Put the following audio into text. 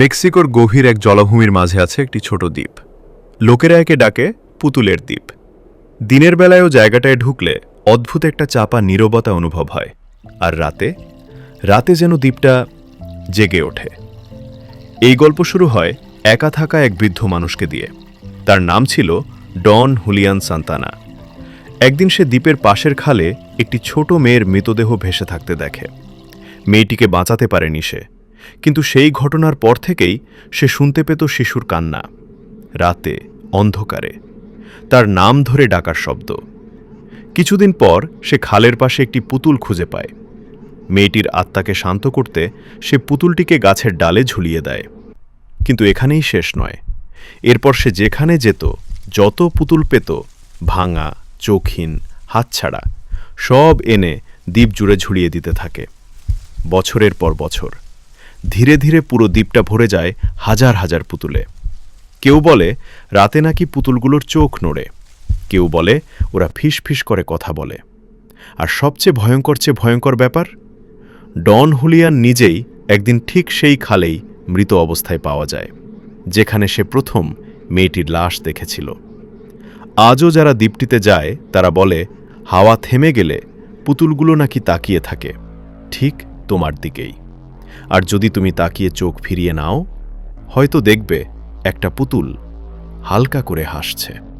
মেক্সিকোর গভীর এক জলভূমির মাঝে আছে একটি ছোট দ্বীপ। লোকেরা একে ডাকে পুতুলের দ্বীপ। দিনের বেলায়ও জায়গাটায় ঢুকলে অদ্ভুত একটা চাপা নীরবতা অনুভব হয়, আর রাতে রাতে যেন দ্বীপটা জেগে ওঠে। এই গল্প শুরু হয় একা থাকা এক বৃদ্ধ মানুষকে দিয়ে। তার নাম ছিল ডন হুলিয়ান সান্তানা। একদিন সে দ্বীপের পাশের খালে একটি ছোট মেয়ের মৃতদেহ ভেসে থাকতে দেখে। মেয়েটিকে বাঁচাতে পারেনি সে। কিন্তু সেই ঘটনার পর থেকেই সে শুনতে পেত শিশুর কান্না, রাতে অন্ধকারে, তার নাম ধরে ডাকার শব্দ। কিছুদিন পর সে খালের পাশে একটি পুতুল খুঁজে পায়। মেয়েটির আত্মাকে শান্ত করতে সে পুতুলটিকে গাছের ডালে ঝুলিয়ে দেয়। কিন্তু এখানেই শেষ নয়। এরপর সে যেখানে যেত, যত পুতুল পেত, ভাঙা চোখহীন হাতছাড়া, সব এনে দ্বীপ জুড়ে ঝুলিয়ে দিতে থাকে। বছরের পর বছর। ধীরে ধীরে পুরো দ্বীপটা ভরে যায় হাজার হাজার পুতুলে। কেউ বলে, রাতে নাকি পুতুলগুলোর চোখ নড়ে। কেউ বলে, ওরা ফিস ফিস করে কথা বলে। আর সবচেয়ে ভয়ঙ্কর চেয়ে ভয়ঙ্কর ব্যাপার, ডন হুলিয়ান নিজেই একদিন ঠিক সেই খালেই মৃত অবস্থায় পাওয়া যায়, যেখানে সে প্রথম মেয়েটির লাশ দেখেছিল। আজও যারা দ্বীপটিতে যায়, তারা বলে, হাওয়া থেমে গেলে পুতুলগুলো নাকি তাকিয়ে থাকে। ঠিক তোমার দিকেই। আর যদি তুমি তাকিয়ে চোখ ফিরিয়ে নাও হয়তো দেখবে একটা পুতুল হালকা করে হাসছে।